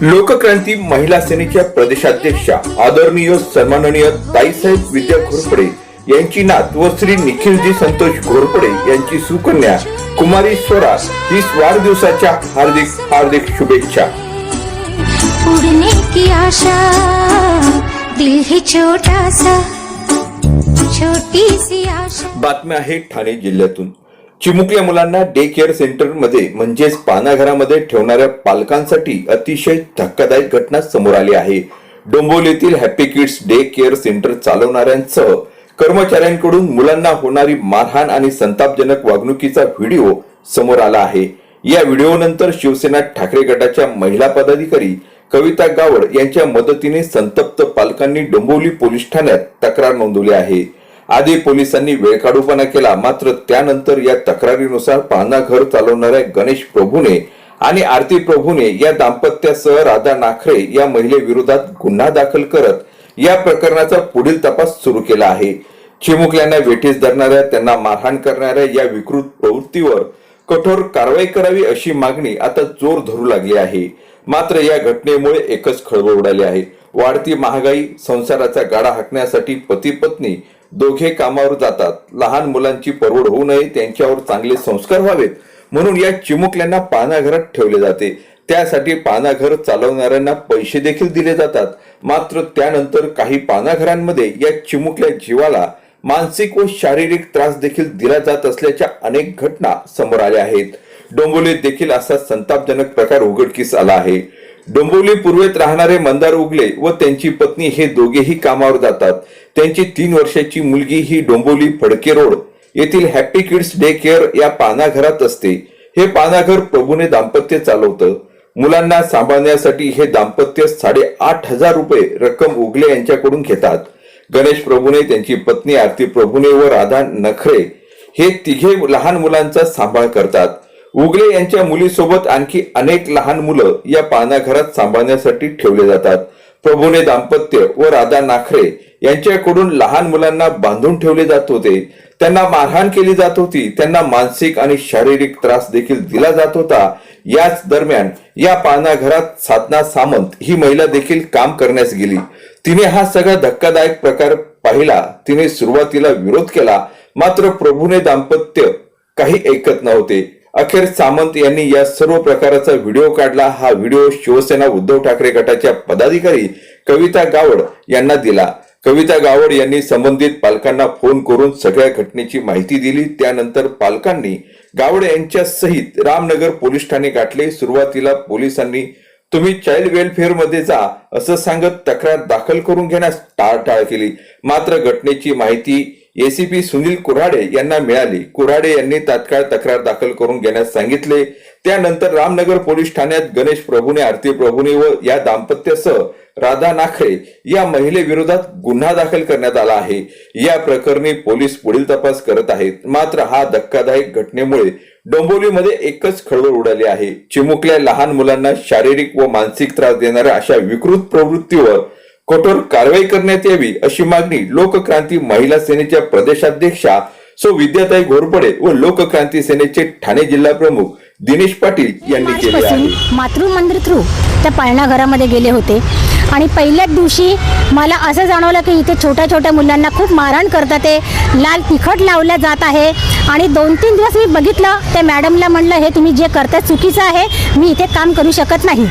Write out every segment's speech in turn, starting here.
लोकक्रांती महिला सेनेच्या प्रदेशाध्यक्षा आदरणीय सन्माननीय ताईसाहेब विद्या घोरपडे यांची नात व श्री निखिलजी संतोष घोरपडे यांची सुकन्या कुमारी स्वरा ही वाढदिवसाच्या हार्दिक हार्दिक शुभेच्छा. उड़ने की आशा दिल है छोटा सा छोटी सी आशा. बातम्या आहे ठाणे जिल्ह्यातून. चिमुकल्या मुलांना डे केअर सेंटरमध्ये म्हणजेच पानाघरामध्ये ठेवणाऱ्या पालकांसाठी अतिशय धक्कादायक घटना समोर आली आहे. डोंबोलीतील happy kids day care centre चालवणाऱ्यांसह कर्मचाऱ्यांकडून मुलांना होणारी मारहाण आणि संतापजनक वागणुकीचा व्हिडिओ समोर आला आहे. या व्हिडिओनंतर शिवसेना ठाकरे गटाच्या महिला पदाधिकारी कविता गावड यांच्या मदतीने संतप्त पालकांनी डोंबिवली पोलीस ठाण्यात तक्रार नोंदवली आहे. आधी पोलिसांनी वेळकाढूपणा केला मात्र त्यानंतर या तक्रारीनुसार पाहणा घर चालवणाऱ्या गणेश प्रभूने आणि आरती प्रभूने या दाम्पत्यासह राधा नाखरे या महिलेविरोधात गुन्हा दाखल करत या प्रकरणाचा पुढील तपास सुरू केला आहे. चिमुकल्यांना वेठीस धरणाऱ्या त्यांना मारहाण करणाऱ्या या विकृत प्रवृत्तीवर कठोर कारवाई करावी अशी मागणी आता जोर धरू लागली आहे. मात्र या घटनेमुळे एकच खळबळ उडाली आहे. वाढती महागाई संसाराचा गाडा हाकण्यासाठी पती पत्नी दोघे कामावर जातात. लहान मुलांची परवड होऊ नये त्यांच्यावर चांगले संस्कार व्हावेत म्हणून या चिमुकल्यांना पानाघरात ठेवले जाते. त्यासाठी पानाघर चालवणाऱ्यांना पैसे देखील दिले जातात. मात्र त्यानंतर काही पानाघरांमध्ये या चिमुकल्या जीवाला मानसिक व शारीरिक त्रास देखील दिला जात असल्याच्या अनेक घटना समोर आल्या आहेत. डोंबोलीत देखील असा संतापजनक प्रकार उघडकीस आला आहे. डोंबिवली पूर्वेत राहणारे मंदार उगले व त्यांची पत्नी हे दोघेही कामावर जातात. त्यांची तीन वर्षाची मुलगी ही डोंबिवली फडके रोड येथील हॅपी किड्स डे केअर या पानाघरात असते. हे पानाघर प्रभूने दाम्पत्य चालवतं. मुलांना सांभाळण्यासाठी हे दाम्पत्य साडेआठ हजार रुपये रक्कम उगले यांच्याकडून घेतात. गणेश प्रभूने त्यांची पत्नी आरती प्रभूने व राधा नखरे हे तिघे लहान मुलांचा सांभाळ करतात. उगले यांच्या मुलीसोबत आणखी अनेक लहान मुलं या पानाघरात सांभाळण्यासाठी ठेवले जातात. प्रभूने दाम्पत्य व राधा नाखरे यांच्याकडून लहान मुलांना बांधून ठेवले जात होते. त्यांना मारहाण केली जात होती. त्यांना मानसिक आणि शारीरिक त्रास देखील दिला जात होता. याच दरम्यान या पानाघरात साधना सामंत ही महिला देखील काम करण्यास गेली. तिने हा सगळा धक्कादायक प्रकार पाहिला. तिने सुरुवातीला विरोध केला. मात्र प्रभूने दाम्पत्य काही ऐकत नव्हते. अखेर सामंत यांनी या सर्व प्रकाराचा व्हिडिओ काढला. हा व्हिडिओ शिवसेना उद्धव ठाकरे गटाच्या पदाधिकारी कविता गावड यांना दिला. कविता गावड यांनी संबंधित पालकांना फोन करून सगळ्या घटनेची माहिती दिली. त्यानंतर पालकांनी गावड यांच्या सहित रामनगर पोलीस ठाणे गाठले. सुरुवातीला पोलिसांनी तुम्ही चाइल्ड वेलफेअरमध्ये जा असं सांगत तक्रार दाखल करून घेण्यास टाळटाळ केली. मात्र घटनेची माहिती एसीपी सुनील कुऱ्हाडे यांना मिळाली. कुऱ्हाडे यांनी तात्काळ तक्रार दाखल करून घेण्यास सांगितले. त्यानंतर रामनगर पोलीस ठाण्यात गणेश प्रभूने आरती प्रभूने व या दाम्पत्यासह राधा नाखरे या महिलेविरोधात गुन्हा दाखल करण्यात आला आहे. या प्रकरणी पोलीस पुढील तपास करत आहेत. मात्र हा धक्कादायक घटनेमुळे डोंबोलीमध्ये एकच खळबळ उडाली आहे. चिमुकल्या लहान मुलांना शारीरिक व मानसिक त्रास देणाऱ्या अशा विकृत प्रवृत्तीवर कठोर कारवाई करण्यात यावी अशी मागणी लोकक्रांती महिला सेनेच्या प्रदेशाध्यक्षा सो विद्याताई घोरपडे व लोकक्रांती सेनेचे ठाणे जिल्हा प्रमुख दिनेश पाटील यांनी केली आहे. मातृमंदिर मातृ मंदिर थ्रू त्या पाळणा घरामध्ये गेले होते. आणि पहिल्याच दिवशी मला असं जाणवलं की इथे छोट्या छोट्या मुलांना खूप मारहाण करतात ते. लाल तिखट लावल्या जात आहे. आणि दोन तीन दिवस मी बघितलं त्या मॅडमला म्हणलं हे तुम्ही जे करताय चुकीचं आहे मी इथे काम करू शकत नाही.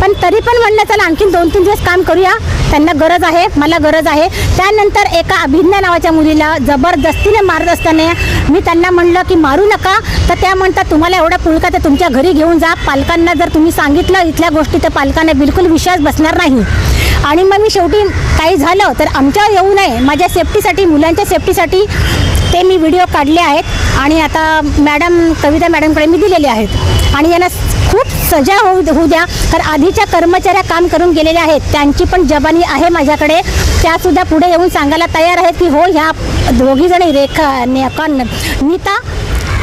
पण तरी पण म्हणलं चला आणखीन दोन तीन दिवस काम करूया. त्यांना गरज आहे मला गरज आहे. त्यानंतर एका अभिज्ञा नावाच्या मुलीला जबरदस्तीने मारत असताना मी त्यांना म्हणलं की मारू नका. तर त्या म्हणतात तुम्हाला एवढा पुळका तर तुमच्या घरी घेऊन जा. पालकांना जर तुम्ही सांगितलं इथल्या गोष्टी तर पालकांना बिलकुल विश्वास बसणार नाही. आणि मग मी शेवटी काही झालं तर आमच्यावर येऊ नये. माझ्या सेफ्टीसाठी मुलांच्या सेफ्टीसाठी ते मी व्हिडिओ काढले आहेत आणि आता मॅडम कविता मॅडमकडे मी दिलेले आहेत. आणि यांना खूप सजा होऊ होऊ द्या. तर आधीच्या कर्मचाऱ्या काम करून गेलेल्या आहेत. त्यांची पण जबानी आहे माझ्याकडे. त्यासुद्धा पुढे येऊन सांगायला तयार आहेत की हो ह्या दोघीजणी रेखा ने नीता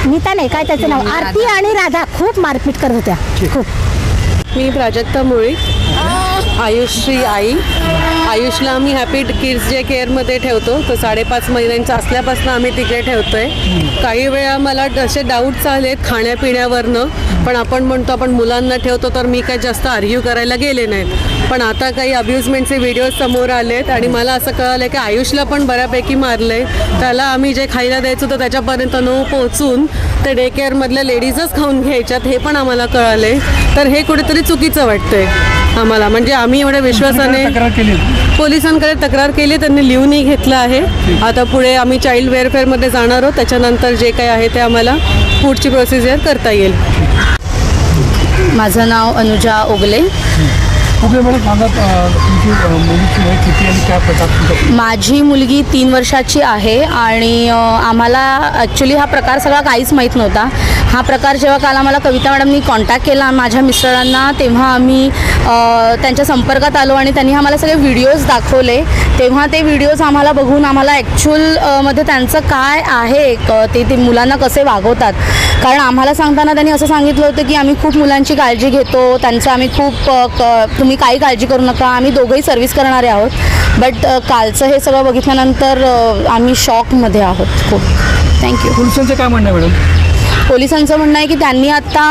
नीता नाही काय त्याचं नाव? आरती आणि राधा खूप मारपीट करत होत्या. खूप. मी प्राजक्ता मुळे आयुषची आई आयुषला आम्ही हॅपी किड्स जे केअरमध्ये ठेवतो. तर साडेपाच महिन्यांचा असल्यापासून आम्ही तिकडे ठेवतो आहे काही वेळा मला असे डाऊट्स आले खाण्यापिण्यावरनं. पण आपण म्हणतो आपण मुलांना ठेवतो तर मी काही जास्त आर्ग्यू करायला गेले नाहीत. पण आता काही अब्युजमेंटचे व्हिडिओ समोर आलेत आणि मला असं कळलं की आयुषला पण बऱ्यापैकी मारलं आहे त्याला आम्ही जे खायला द्यायचो तर त्याच्यापर्यंत न पोहोचून ते डे केअरमधल्या लेडीजच खाऊन घ्यायच्यात हे पण आम्हाला कळाले तर हे कुठेतरी चुकीचं वाटतंय आम्हाला. म्हणजे आम्ही एवढ्या विश्वासाने पोलिसांकडे तक्रार केली त्यांनी लिहूनही घेतलं आहे. आता पुढे आम्ही चाइल्ड वेअरफेअरमध्ये जाणार आहोत. त्याच्यानंतर जे काही आहे ते आम्हाला पुढची प्रोसिजर करता येईल. माझं नाव अनुजा ओगले. सांगा तुमची मुलीची वय किती आणि काय प्रकार तुमचा माझी मुलगी तीन वर्षाची आहे आणि अ, आम्हाला ॲक्च्युली हा प्रकार सगळा काहीच माहीत नव्हता. हा प्रकार जेव्हा काल आम्हाला कविता मॅडमनी कॉन्टॅक्ट केला माझ्या मिस्टरांना तेव्हा आम्ही अ, त्यांच्या संपर्कात आलो आणि त्यांनी आम्हाला सगळे व्हिडिओज दाखवले. तेव्हा ते व्हिडिओज आम्हाला बघून आम्हाला ॲक्च्युअलमध्ये त्यांचं काय आहे क- ते ते मुलांना कसे वागवतात. कारण आम्हाला सांगताना त्यांनी असं सांगितलं होतं की आम्ही खूप मुलांची काळजी घेतो त्यांचं आम्ही खूप अ, क- तुम्ही काही काळजी करू नका आम्ही दोघंही सर्व्हिस करणारे आहोत. बट कालचं हे सगळं बघितल्यानंतर आम्ही शॉकमध्ये आहोत. खूप. थँक्यू पोलिसांचं काय म्हणणं आहे मॅडम? पोलिसांचं म्हणणं आहे की त्यांनी आत्ता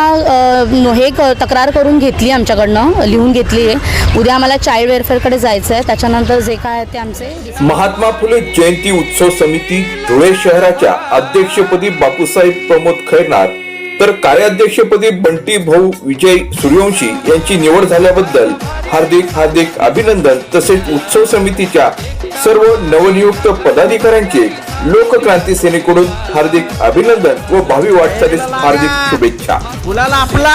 हे क तक्रार करून घेतली आमच्याकडनं लिहून घेतली आहे. उद्या आम्हाला चाइल्ड वेलफेअरकडे जायचं आहे. त्याच्यानंतर जे काय आहे ते आमचे महात्मा फुले जयंती उत्सव समिती धुळे शहराच्या अध्यक्षपदी बापूसाहेब प्रमोद खैरनार तर कार्याध्यक्षपदी बंटी भाऊ विजय सूर्यवंशी यांची निवड झाल्याबद्दल हार्दिक हार्दिक अभिनंदन तसेच उत्सव समितीच्या सर्व नवनियुक्त पदाधिकाऱ्यांचे लोकक्रांती सेनेकडून हार्दिक अभिनंदन व भावी वाटचालीस हार्दिक शुभेच्छा. मुलाला आपला